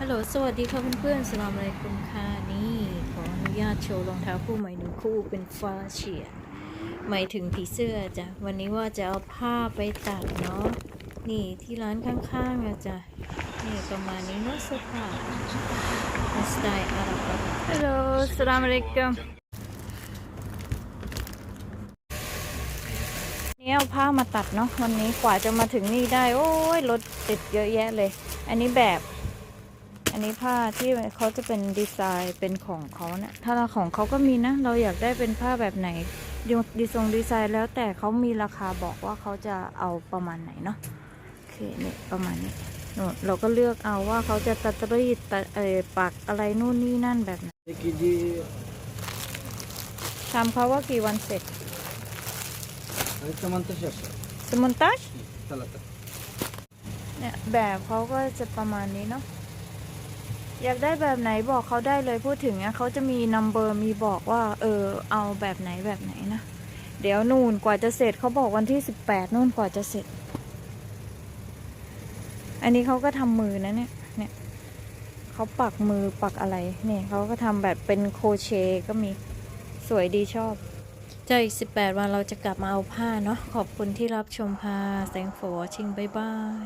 ฮัลโหล สวัสดีค่ะเพื่อนๆสลามอะไรคุณค่ะนี่ ขออนุญาตโชว์รองเท้าคู่ใหม่หนึ่งคู่เป็นฟ้าเฉียดหมายถึงผีเสื้อจ้ะ วันนี้ว่าจะเอาผ้าไปตัดเนาะ นี่ที่ร้านข้างๆอะจ้ะ นี่ประมาณนี้เนาะเสื้อผ้าเป็นสไตล์อาหรับฮัลโหลสลามอะลัยกุมนี่เอาผ้ามาตัดเนาะวันนี้กว่าจะมาถึงนี่ได้ โอ้ยรถติดเยอะแยะเลย อันนี้แบบ อันนี้ผ้าที่เขาจะเป็นดีไซน์เป็นของเขาเนะี่ยถ้าเราของเขาก็มีนะ เราอยากได้เป็นผ้าแบบไหนดีทรงดีไซน์แล้วแต่เขามีราคาบอกว่าเขาจะเอาประมาณไหนเนาะโอเคนี่ยประมาณนี้เราก็เลือกเอาว่าเขาจะตัดรีดตัดเออปักอะไรนู่นนี่นั่นแบบไหนทำเขาว่ากี่วันเสร็จสมันตัชสมันตัชเนี่ยแบบเขาก็จะประมาณนี้เนาะ อยากได้แบบไหนบอกเขาได้เลยพูดถึงอะเขาจะมีนัมเบอร์มีบอกว่า เออ เอาแบบไหนแบบไหนนะ เดี๋ยวนู่นกว่าจะเสร็จเขาบอกวันที่สิบแปดนู่นกว่าจะเสร็จ อันนี้เขาก็ทำมือนะเนี่ย เนี่ยเขาปักมือปักอะไรเนี่ยเขาก็ทำแบบเป็นโคเชก็มีสวยดีชอบจะอีกสิบแปดวันเราจะกลับมาเอาผ้าเนาะขอบคุณที่รับชมค่ะ thank for watching bye bye